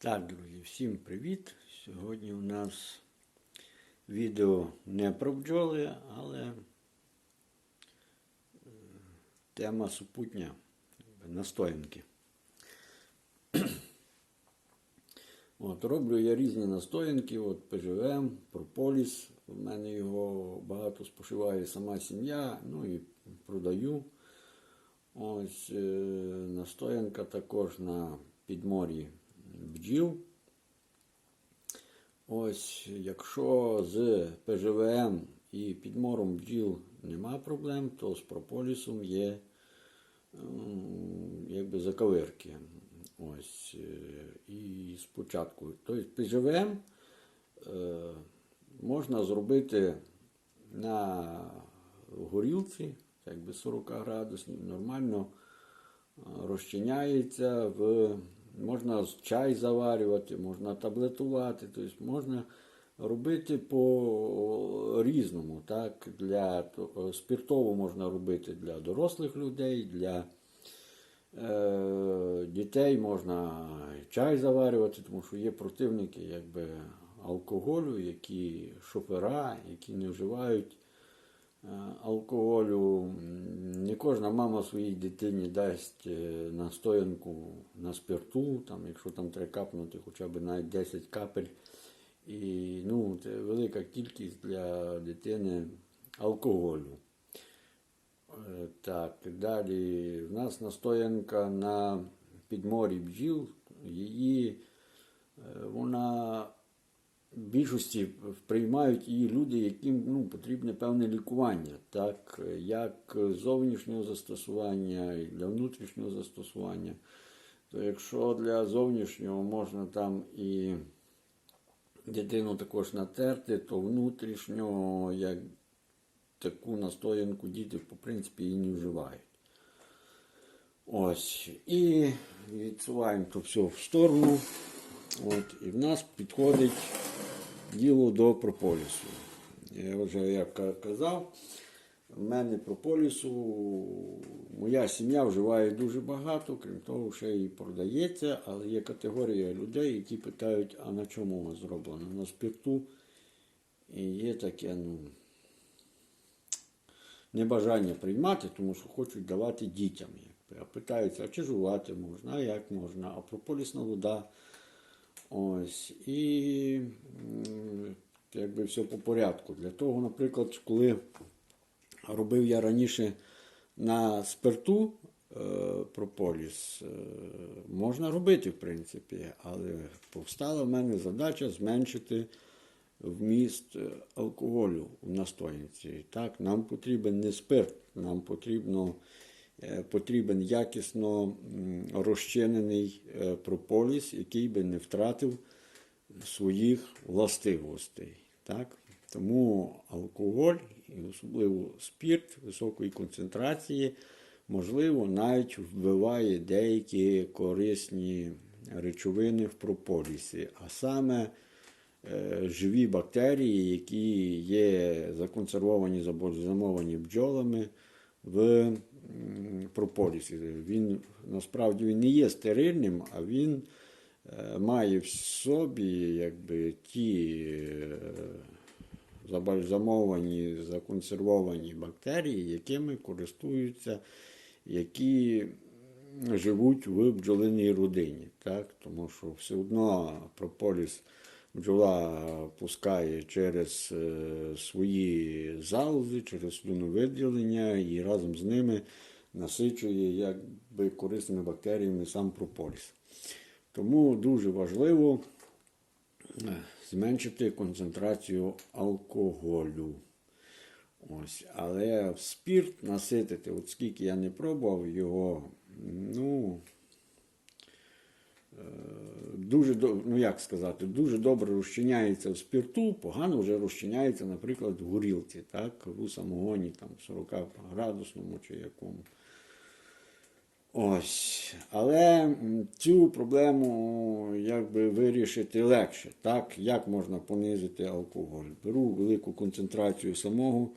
Так, друзі, всім привіт! Сьогодні у нас відео не про бджоли, але е, тема супутня настоянки. От, роблю я різні настоянки, от ПЖВМ, прополіс. У мене його багато споживає сама сім'я, ну і продаю. Ось е, настоянка також на підморі бджіл. Ось, якщо з ПЖВМ і підмором бджіл нема проблем, то з прополісом є якби заковирки. Ось, е, і спочатку. Тобто ПЖВМ е, можна зробити на горілці, якби 40 градусів, нормально е, розчиняється в. Можна чай заварювати, можна таблетувати, тобто можна робити по різному. Так? Для, то- можна робити для дорослих людей, для е, дітей можна чай заварювати, тому що є противники якби, алкоголю, які шофера, які не вживають е, алкоголю. Кожна мама своїй дитині дасть е, настоянку на спирту, там, якщо там треба капнути хоча б навіть 10 капель. І ну, це велика кількість для дитини алкоголю. Е, Так, далі в нас настоянка на підморі бджіл. Її е, вона в більшості приймають її люди, яким ну, потрібне певне лікування, так, як зовнішнього застосування і для внутрішнього застосування. То якщо для зовнішнього можна там і дитину також натерти, то внутрішнього, як таку настоянку діти, по принципі, і не вживають. Ось. І відсуваємо то все в сторону. От, і в нас підходить діло до прополісу. Я вже як казав, в мене прополісу моя сім'я вживає дуже багато, крім того, ще і продається, але є категорія людей, які питають, а на чому воно зроблено? На спирту. І є таке, ну, небажання приймати, тому що хочуть давати дітям. А питаються, а чи жувати можна, а як можна, а прополісна вода. Ось. І якби все по порядку. Для того, наприклад, коли робив я раніше на спирту е, прополіс, е, можна робити, в принципі, але повстала в мене задача зменшити вміст е, алкоголю в настоянці. Так, нам потрібен не спирт, нам потрібно, потрібен якісно розчинений е, прополіс, який би не втратив своїх властивостей. Так? Тому алкоголь, і особливо спирт високої концентрації, можливо, навіть вбиває деякі корисні речовини в прополісі. А саме е, живі бактерії, які є законсервовані, забальзамовані бджолами в м, прополісі. Він насправді він не є стерильним, а він е, має в собі якби, ті е, забальзамовані, законсервовані бактерії, якими користуються, які живуть в бджолиній родині. Так? Тому що все одно прополіс бджола пускає через е, свої залози, через слюновиділення і разом з ними насичує якби, корисними бактеріями сам прополіс. Тому дуже важливо е, зменшити концентрацію алкоголю. Ось. Але спірт наситити, от скільки я не пробував його, ну, дуже, ну як сказати, дуже добре розчиняється в спирту, погано вже розчиняється, наприклад, в горілці, так, у самогоні там 40 градусному чи якому. Ось. Але цю проблему якби вирішити легше. Так? Як можна понизити алкоголь? Беру велику концентрацію самого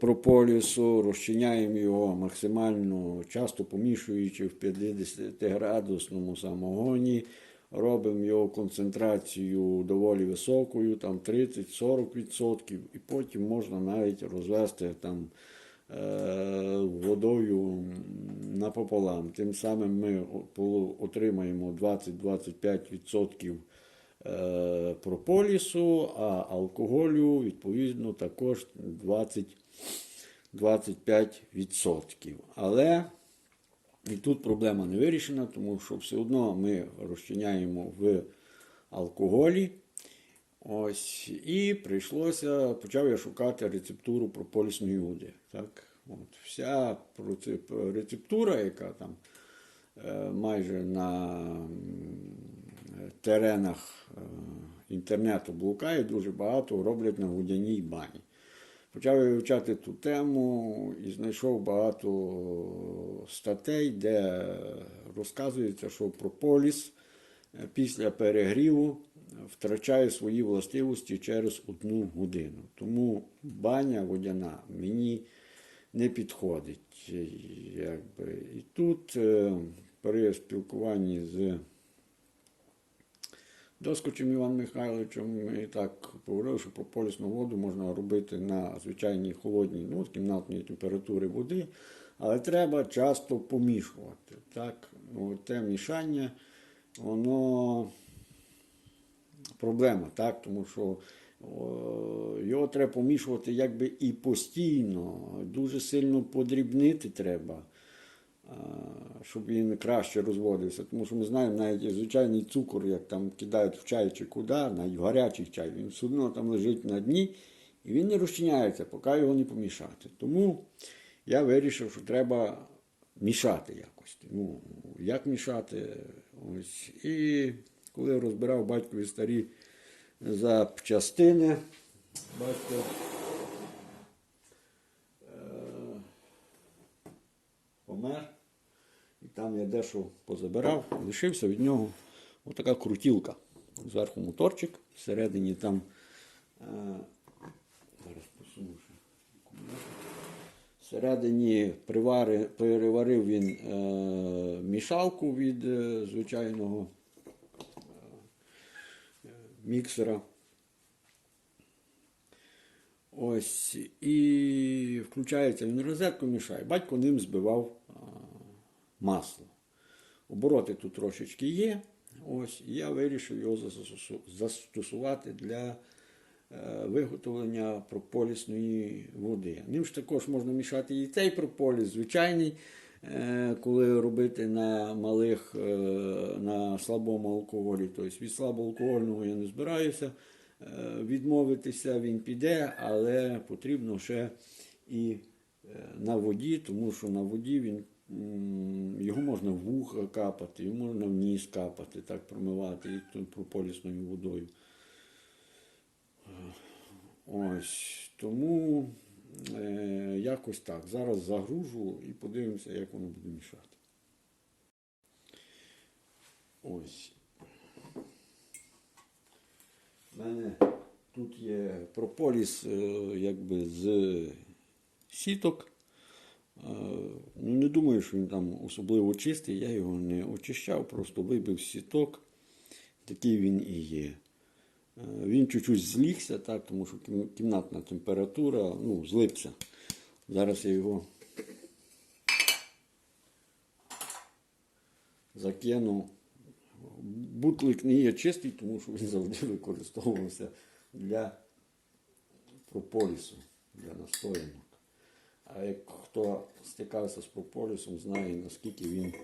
прополісу, розчиняємо його максимально часто помішуючи в 50-градусному самогоні. робимо його концентрацію доволі високою, там 30-40%, і потім можна навіть розвести там е, водою напополам. Тим самим ми отримаємо 20-25% е, прополісу, а алкоголю відповідно також 20 25%. Але і тут проблема не вирішена, тому що все одно ми розчиняємо в алкоголі. Ось, і прийшлося, почав я шукати рецептуру прополісної води. Так? От, вся рецептура, яка там е, майже на теренах е, інтернету блукає, дуже багато роблять на водяній бані. Почав я вивчати ту тему і знайшов багато статей, де розказується, що прополіс е, після перегріву втрачає свої властивості через одну годину. Тому баня водяна мені не підходить. Е, Якби. І тут при спілкуванні з Доскочем Іван Михайловичем і так говорили, що прополісну воду можна робити на звичайній холодній, ну, от кімнатної температури води, але треба часто помішувати. Так? Ну, те мішання, воно проблема, так? тому що його треба помішувати якби і постійно, дуже сильно подрібнити треба щоб він краще розводився. Тому що ми знаємо, навіть звичайний цукор, як там кидають в чай чи куди, навіть в гарячий чай, він все одно там лежить на дні і він не розчиняється, поки його не помішати. Тому я вирішив, що треба мішати якось. Ну, як мішати? Ось. І коли розбирав батькові старі запчастини, батько. е, помер. І там я дещо позабирав, лишився від нього отака крутілка. Зверху моторчик, всередині там. Е, зараз посуну. Всередині переварив він е, мішалку від е, звичайного міксера. Ось, і включається він розетку, мішає. Батько ним збивав масло. Обороти тут трошечки є. Ось, і я вирішив його застосувати для е, виготовлення прополісної води. Ним ж також можна мішати і цей прополіс, звичайний, е, коли робити на малих, е, на слабому алкоголі. Тобто від слабоалкогольного я не збираюся відмовитися, він піде, але потрібно ще і на воді, тому що на воді він, його можна в вуха капати, його можна в ніс капати, так промивати і тут прополісною водою. Ось, тому е, якось так. Зараз загружу і подивимося, як воно буде мішати. Ось. У мене тут є прополіс е, якби з сіток. Ну, не думаю, що він там особливо чистий, я його не очищав, просто вибив сіток. Такий він і є. Е, Він чуть-чуть злігся, так, тому що кімнатна температура, ну, злипся. Зараз я його закину. Бутлик не є чистий, тому що він завжди використовувався для прополісу, для настоянок. А як хто стикався з прополісом, знає, наскільки він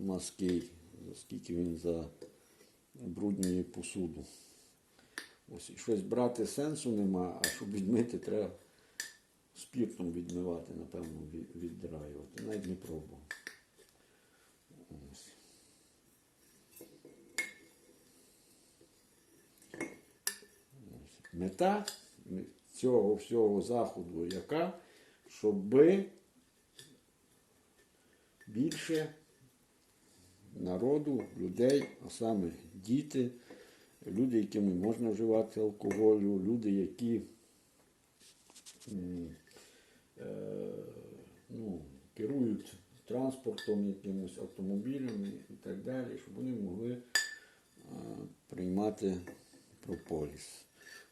мазкий, наскільки він забруднює посуду. Ось щось брати сенсу нема, а щоб відмити, треба спіртом відмивати, напевно, від- віддраювати. Навіть не пробував. Мета цього всього заходу яка, щоби більше народу, людей, а саме діти, люди, яким не можна вживати алкоголю, люди, які е, ну, керують транспортом, якимось автомобілями і так далі, щоб вони могли приймати прополіс.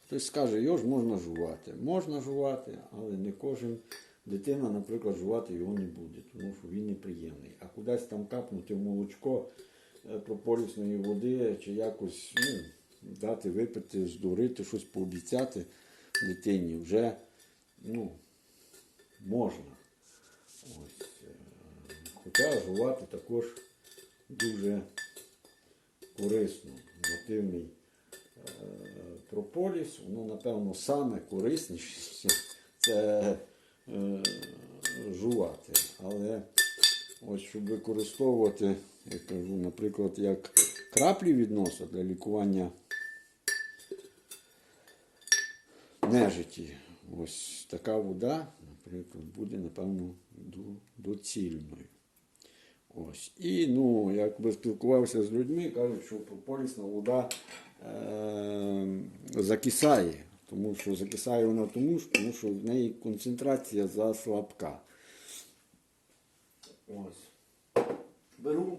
Хтось скаже, його ж можна жувати. Можна жувати, але не кожен дитина, наприклад, жувати його не буде, тому що він неприємний. А кудись там капнути в молочко е, прополісної води чи якось ну, дати випити, здурити, щось пообіцяти дитині вже ну, можна. Ось. е, Хоча жувати також дуже корисно. Нативний е, прополіс, воно, напевно, саме корисніше це е, жувати. Але ось щоб використовувати, я кажу, наприклад, як краплі від для лікування нежиті. Ось така вода, наприклад, буде, напевно, доцільною. Ось. І ну, якби спілкувався з людьми, кажуть, що прополісна вода е- закисає. Тому що закисає вона тому, тому що в неї концентрація заслабка. Ось. Беру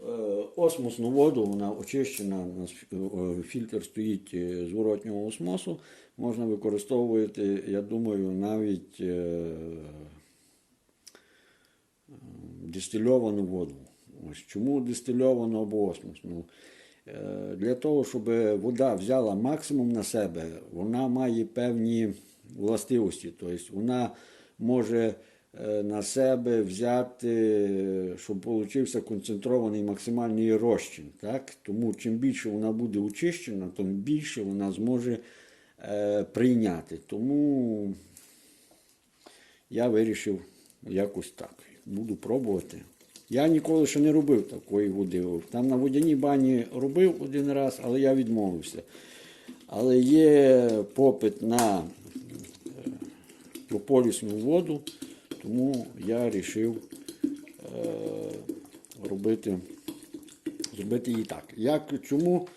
е, осмосну воду, вона очищена, е, фільтр стоїть е, зворотнього осмосу. Можна використовувати, я думаю, навіть е, дистильовану воду. Ось чому дистильовану або осмосну? Е, Для того, щоб вода взяла максимум на себе, вона має певні властивості. Тобто вона може е, на себе взяти, щоб получився концентрований максимальний розчин. Так? Тому чим більше вона буде очищена, тим більше вона зможе е, прийняти. Тому я вирішив якось так. Буду пробувати. Я ніколи ще не робив такої води. Там на водяній бані робив один раз, але я відмовився. Але є попит на е, прополісну воду, тому я вирішив е, робити, зробити її так. Як, чому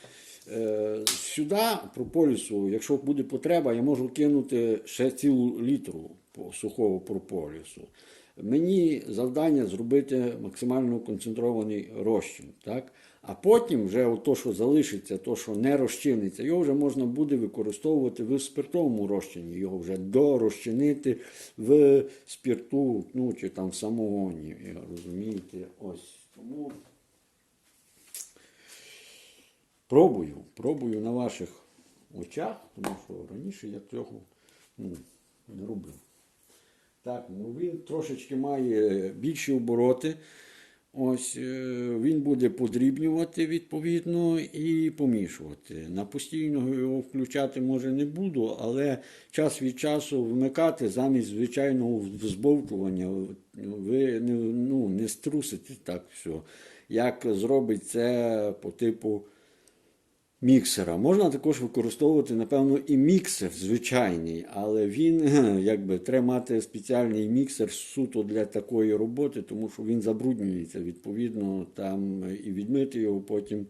е, сюди прополісу, якщо буде потреба, я можу кинути ще цілу літру сухого прополісу. Мені завдання зробити максимально концентрований розчин. Так? А потім вже то, що залишиться, то, що не розчиниться, його вже можна буде використовувати в спиртовому розчині, його вже дорозчинити в спирту, ну чи там в самогоні. Розумієте? Ось. Тому пробую, пробую на ваших очах, тому що раніше я цього ну, не робив. Так, ну він трошечки має більші обороти. Ось е, він буде подрібнювати відповідно і помішувати. На постійно його включати може не буду, але час від часу вмикати замість звичайного взбовтування. Ви не, ну, не струсите так все. Як зробить це по типу міксера. Можна також використовувати, напевно, і міксер звичайний, але він, якби, треба мати спеціальний міксер суто для такої роботи, тому що він забруднюється, відповідно, там і відмити його потім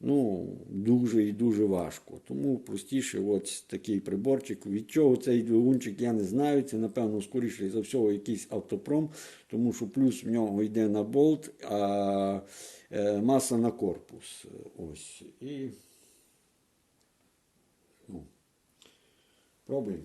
ну, дуже і дуже важко. Тому простіше от такий приборчик. Від чого цей двигунчик, я не знаю. Це, напевно, скоріше за всього, якийсь автопром, тому що плюс в нього йде на болт, а е, маса на корпус. Ось. І пробуємо.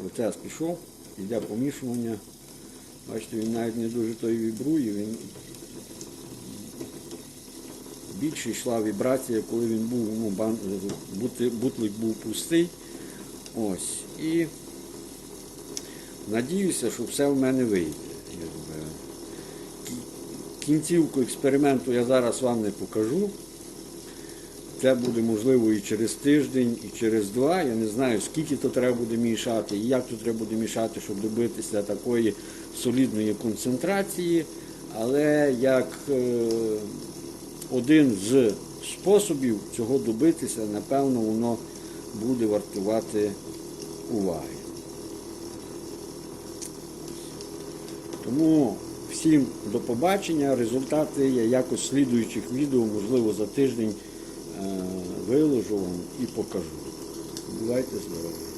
Процес пішов, йде помішування. Бачите, він навіть не дуже той вібрує, він більше йшла вібрація, коли він був, ну, бан, бутлик був пустий. Ось. І надіюся, що все в мене вийде. Кінцівку експерименту я зараз вам не покажу. Це буде можливо і через тиждень, і через два. Я не знаю, скільки то треба буде мішати, і як то треба буде мішати, щоб добитися такої солідної концентрації. Але як е, один з способів цього добитися, напевно, воно буде вартувати уваги. Тому всім до побачення. Результати я якось слідуючих відео, можливо, за тиждень е, виложу вам і покажу. Бувайте здорові!